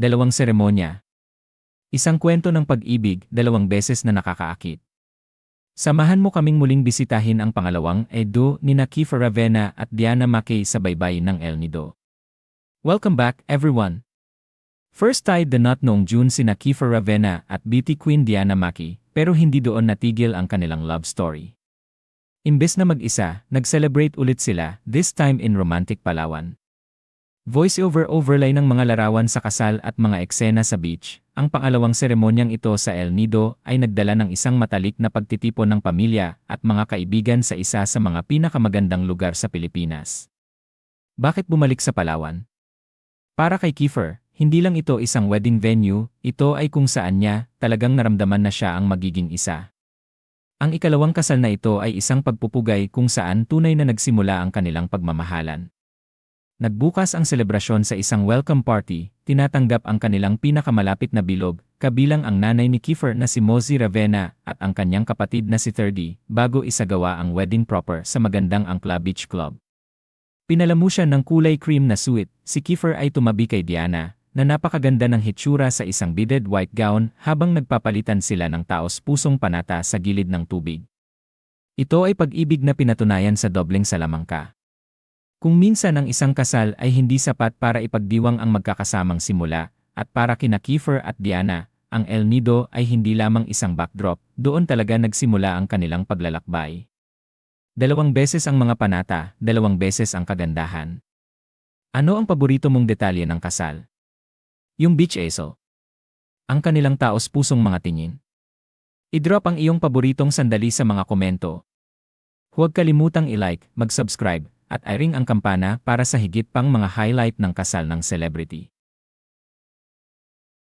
dalawang seremonya. Isang kwento ng pag-ibig, dalawang beses na nakakaakit. Samahan mo kaming muling bisitahin ang pangalawang Edo ni Kiefer Ravena at Diana Mackey sa baybay ng El Nido. Welcome back, everyone! First tied the knot noong June sina Kiefer Ravena at beauty queen Diana Mackey, pero hindi doon natigil ang kanilang love story. Imbes na mag-isa, nag-celebrate ulit sila, this time in romantic Palawan. Voice-over overlay ng mga larawan sa kasal at mga eksena sa beach, ang pangalawang seremonyang ito sa El Nido ay nagdala ng isang matalik na pagtitipon ng pamilya at mga kaibigan sa isa sa mga pinakamagandang lugar sa Pilipinas. Bakit bumalik sa Palawan? Para kay Kiefer, hindi lang ito isang wedding venue, ito ay kung saan niya talagang naramdaman na siya ang magiging isa. Ang ikalawang kasal na ito ay isang pagpupugay kung saan tunay na nagsimula ang kanilang pagmamahalan. Nagbukas ang selebrasyon sa isang welcome party, tinatanggap ang kanilang pinakamalapit na bilog, kabilang ang nanay ni Kiefer na si Mozi Ravena at ang kanyang kapatid na si Thirdy, bago isagawa ang wedding proper sa magandang Angkla Beach Club. Pinalamu siya ng kulay cream na suit, si Kiefer ay tumabi kay Diana, na napakaganda ng hitsura sa isang beaded white gown habang nagpapalitan sila ng taos pusong panata sa gilid ng tubig. Ito ay pag-ibig na pinatunayan sa dobling salamangka. Kung minsan ang isang kasal ay hindi sapat para ipagdiwang ang magkakasamang simula, at para kina Kiefer at Diana, ang El Nido ay hindi lamang isang backdrop, doon talaga nagsimula ang kanilang paglalakbay. Dalawang beses ang mga panata, dalawang beses ang kagandahan. Ano ang paborito mong detalye ng kasal? Yung beach easel. Ang kanilang taos pusong mga tingin. I-drop ang iyong paboritong sandali sa mga komento. Huwag kalimutang i-like, mag-subscribe, at i-ring ang kampana para sa higit pang mga highlight ng kasal ng celebrity.